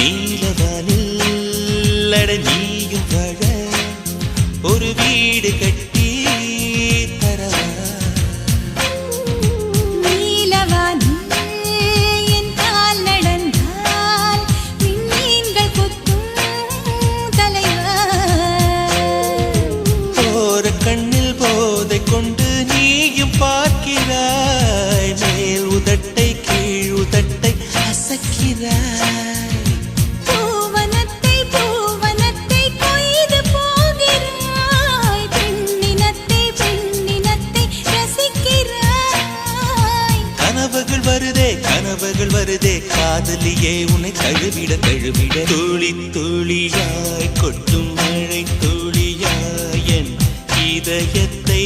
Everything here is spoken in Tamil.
நீலவானில் அட நீயும் வாழ ஒரு வீடு கட்டி கண்ணில் போதை கொண்டு நீயும் பார்க்கிறாய் மேல் உதட்டை கீழ் உதட்டை அசக்கிறாய். கனவுகள் வருதே கனவுகள் வருதே காதலியே உன்னை தழுவிட தழுவிட. துளி துளியாய் கொட்டும் மழை துளியாய் என் இதயத்தை